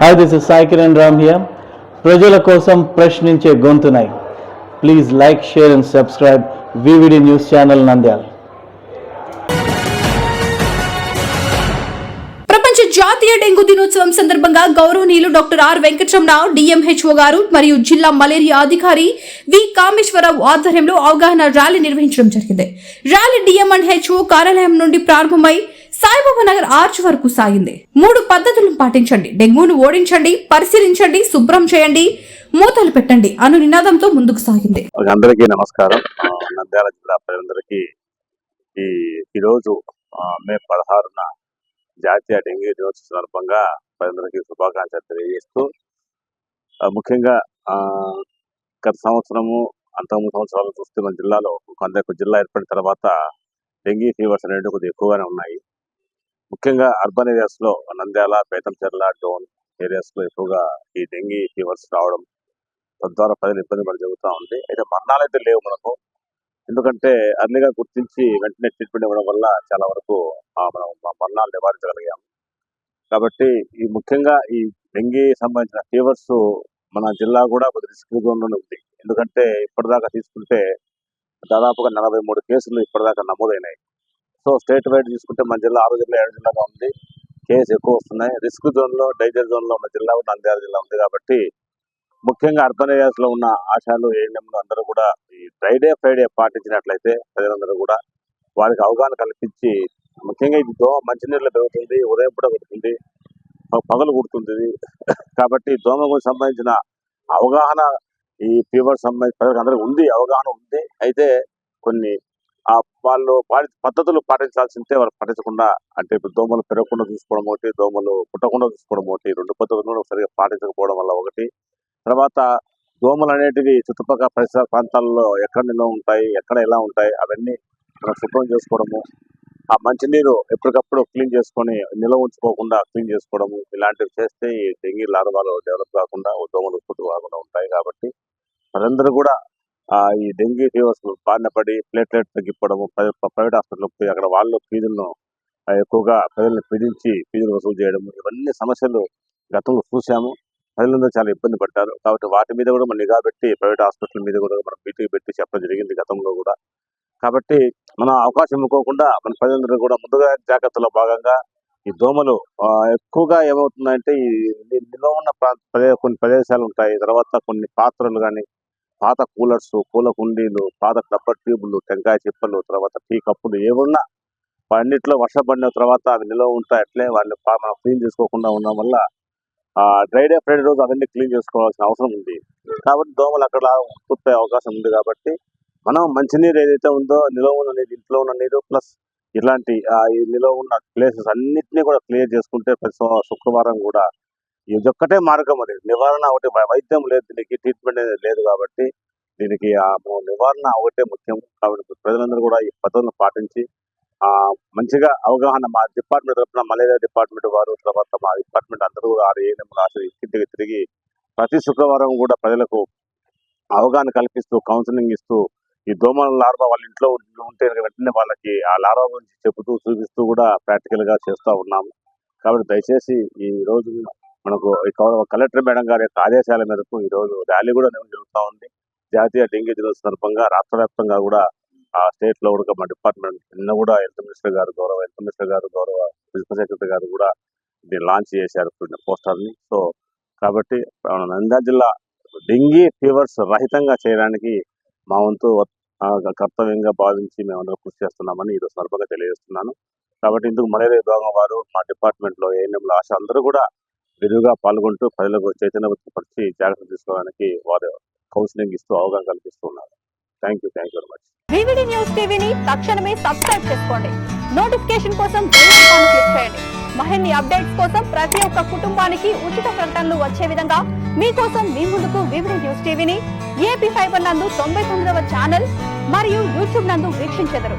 Hi this is Sai Kiran Ram here ప్రజల కోసం ప్రశ్నించే గొంతునై. Please like share and subscribe VVD news channel Nandyala ప్రపంచ జాతీయ dengue దినోత్సవం సందర్భంగా గౌరవనీయులు డాక్టర్ ఆర్ వెంకటరమణ డిఎంహెచ్ఓ గారు మరియు జిల్లా మలేరియా అధికారి వి కామేశ్వరరావు ఆధ్వర్యంలో అవగాహన ర్యాలీ నిర్వహించడం జరిగింది. ర్యాలీ డిఎం అండ్ హెచ్ఓ కార్యాలయం నుండి ప్రారంభమై సాయిబాబా నగర్ ఆర్చ్ వరకు సాగింది. మూడు పద్ధతులను పాటించండి. డెంగ్యూను ఓడించండి పరిశీలించండి శుభ్రం చేయండి మూతలు పెట్టండి అను నినాదంతో ముందుకు సాగింది. అందరికీ నమస్కారం. నంద్యాల జిల్లా ప్రజలందరికీ ఈ ఈరోజు ఆ, మే పదహారున జాతీయ డెంగ్యూ దినోత్సవం సందర్భంగా ప్రజలందరికీ శుభాకాంక్షలు తెలియజేస్తూ ముఖ్యంగా ఆ, గత సంవత్సరము అంతకుముందు సంవత్సరాలు చూస్తే మన జిల్లాలో కొంత జిల్లా ఏర్పడిన తర్వాత డెంగ్యూ ఫీవర్స్ అనేవి కొద్దిగా ఎక్కువగానే ఉన్నాయి. ముఖ్యంగా అర్బన్ ఏరియాస్లో నంద్యాల బేతంచెర్ల డోన్ ఏరియాస్లో ఎక్కువగా ఈ డెంగీ ఫీవర్స్ రావడం తద్వారా ప్రజలు ఇబ్బంది పడి జరుగుతూ ఉంది. అయితే మరణాలు అయితే లేవు మనకు. ఎందుకంటే అర్లీగా గుర్తించి వెంటనే ట్రీట్మెంట్ ఇవ్వడం వల్ల చాలా వరకు మనం మరణాలు నివారించగలిగాము. కాబట్టి ఈ ముఖ్యంగా ఈ డెంగీ సంబంధించిన ఫీవర్స్ మన జిల్లా కూడా కొద్ది రిస్క్ జోన్లోనే ఉంది. ఎందుకంటే ఇప్పటిదాకా తీసుకుంటే దాదాపుగా నలభై మూడు కేసులు ఇప్పటిదాకా నమోదైనాయి. సో స్టేట్ వైడ్ తీసుకుంటే మన జిల్లా ఆరు జిల్లా ఏడు జిల్లాగా ఉంది. కేసు ఎక్కువ వస్తున్నాయి. రిస్క్ జోన్లో డేంజర్ జోన్లో ఉన్న జిల్లా కూడా నంద్యాల జిల్లా ఉంది కాబట్టి ముఖ్యంగా అర్బన్ ఏరియాస్లో ఉన్న ఆశాలు ఏఎన్ఎంలు అందరూ కూడా ఈ ఫ్రైడే ఫ్రైడే పాటించినట్లయితే ప్రజలందరూ కూడా వారికి అవగాహన కల్పించి ముఖ్యంగా ఇది దోమ మంచినీళ్ళు పెరుగుతుంది ఉదయం కూడా పెరుగుతుంది పగలు కుడుతుంది. ఇది. కాబట్టి దోమకు సంబంధించిన అవగాహన ఈ ఫీవర్ సంబంధించి ప్రజలకు అందరికీ ఉంది అవగాహన ఉంది. అయితే కొన్ని ఆ వాళ్ళు పద్ధతులు పాటించాల్సిందే వాళ్ళు పాటించకుండా అంటే ఇప్పుడు దోమలు పెరగకుండా చూసుకోవడం ఒకటి దోమలు పుట్టకుండా చూసుకోవడం ఒకటి రెండు పద్ధతులు కూడా సరిగా పాటించకపోవడం వల్ల ఒకటి. తర్వాత దోమలు అనేటివి చుట్టుపక్కల పరిసర ప్రాంతాల్లో ఎక్కడ నిల్వ ఉంటాయి ఎక్కడ ఎలా ఉంటాయి అవన్నీ మనం శుభ్రం చేసుకోవడము. ఆ మంచినీరు ఎప్పటికప్పుడు క్లీన్ చేసుకొని నిల్వ ఉంచుకోకుండా క్లీన్ చేసుకోవడము. ఇలాంటివి చేస్తే ఈ డెంగీ లార్వాలు డెవలప్ కాకుండా దోమలు ఉత్పత్తి కాకుండా ఉంటాయి కాబట్టి మనందరూ కూడా ఈ డెంగ్యూ ఫీవర్స్ బారిన పడి ప్లేట్లెట్ తగ్గిపోవడము ప్ర- ప్రైవేట్ హాస్పిటల్కి పోయి అక్కడ వాళ్ళు ఫీజులను ఎక్కువగా ప్రజలను పీడించి ఫీజులు వసూలు చేయడం ఇవన్నీ సమస్యలు గతంలో చూసాము. ప్రజలందరూ చాలా ఇబ్బంది పడ్డారు. కాబట్టి వాటి మీద కూడా మనం నిఘా పెట్టి ప్రైవేట్ హాస్పిటల్ మీద కూడా మనం మీటింగ్ పెట్టి చెప్పడం జరిగింది గతంలో కూడా. కాబట్టి మన అవకాశం ఇవ్వకోకుండా మన ప్రజలందరూ కూడా ముందుగా జాగ్రత్తలో భాగంగా ఈ దోమలు ఎక్కువగా ఏమవుతుందంటే ఈ నిల్వ ఉన్న ప్రా- ప్రదే- కొన్ని ప్రదేశాలు ఉంటాయి. తర్వాత కొన్ని పాత్రలు కానీ పాత కూలర్స్ కూల కుండీలు పాత రబ్బర్ ట్యూబులు టెంకాయ చిప్పలు తర్వాత టీ కప్పులు ఏమున్నా అన్నిట్లో వర్షం పడిన తర్వాత అవి నిల్వ ఉంటాయి అట్లే వాటిని మనం క్లీన్ చేసుకోకుండా ఉండడం వల్ల డ్రై డే ఫ్రైడే రోజు అవన్నీ క్లీన్ చేసుకోవాల్సిన అవసరం ఉంది. కాబట్టి దోమలు అక్కడ ఉత్పత్తి అవకాశం ఉంది కాబట్టి మనం మంచినీరు ఏదైతే ఉందో నిల్వ ఉన్న నీరు ఇంట్లో ఉన్న నీరు ప్లస్ ఇలాంటి ఈ నిల్వ ఉన్న ప్లేసెస్ అన్నింటినీ కూడా క్లియర్ చేసుకుంటే ప్రతి శుక్రవారం కూడా ఇదొక్కటే మార్గం అది. నివారణ ఒకటి వైద్యం లేదు దీనికి ట్రీట్మెంట్ అనేది లేదు కాబట్టి దీనికి ఆ నివారణ ఒకటే ముఖ్యం కాబట్టి ప్రజలందరూ కూడా ఈ పద్ధతులను పాటించి ఆ మంచిగా అవగాహన మా డిపార్ట్మెంట్ తరఫున మలేరియా డిపార్ట్మెంట్ వారు తర్వాత మా డిపార్ట్మెంట్ అందరూ కూడా ఆరు ఏఎన్ఎం రాసి ఇంటికి తిరిగి ప్రతి శుక్రవారం కూడా ప్రజలకు అవగాహన కల్పిస్తూ కౌన్సిలింగ్ ఇస్తూ ఈ దోమల లార్వా వాళ్ళ ఇంట్లో ఉంటే వెంటనే వాళ్ళకి ఆ లార్వా గురించి చెబుతూ చూపిస్తూ కూడా ప్రాక్టికల్గా చేస్తూ ఉన్నాము. కాబట్టి దయచేసి ఈ రోజు మనకు ఈ గౌరవ కలెక్టర్ మేడం గారి యొక్క ఆదేశాల మేరకు ఈ రోజు ర్యాలీ కూడా జరుగుతూ ఉంది. జాతీయ డెంగ్యూ దినోత్సవ సందర్భంగా రాష్ట్ర వ్యాప్తంగా కూడా ఆ స్టేట్లో కూడా మా డిపార్ట్మెంట్ నిన్న కూడా హెల్త్ మినిస్టర్ గారు గౌరవ హెల్త్ మినిస్టర్ గారు గౌరవ ప్రిన్సిపల్ సెక్రటరీ గారు కూడా దీన్ని లాంచ్ చేశారు పోస్టర్ని. సో కాబట్టి నంద్యాల జిల్లా డెంగీ ఫీవర్స్ రహితంగా చేయడానికి మా వంతు కర్తవ్యంగా భావించి మేమందరం కృషి చేస్తున్నామని ఈ సందర్భంగా తెలియజేస్తున్నాను. కాబట్టి ఇందుకు మలేరియా విభాగం వారు మా డిపార్ట్మెంట్లో లో ఆశ అందరూ కూడా విరివిగా పాల్గొంటూ ప్రజలకు చైతన్యపరిచి జాగ్రత్త తీసుకోవడానికి వారు కౌన్సిలింగ్ ఇస్తూ అవగాహన కల్పిస్తున్నారు thank you thank you very much VVD news టీవీని తక్షణమే సబ్స్క్రైబ్ చేసుకోండి. నోటిఫికేషన్ కోసం బెల్ ఐకాన్ క్లిక్ చేయండి. మరిన్ని అప్డేట్స్ కోసం ప్రతి ఒక్క కుటుంబానికి ఉచిత ప్రకటనలు వచ్చే విధంగా మీకోసం మీ ముందుకు వివిడి న్యూస్ టీవీని ఏపీ ఫైబర్ నందు తొంభై తొమ్మిదవ ఛానల్ మరియు యూట్యూబ్ నందు వీక్షించెదరు.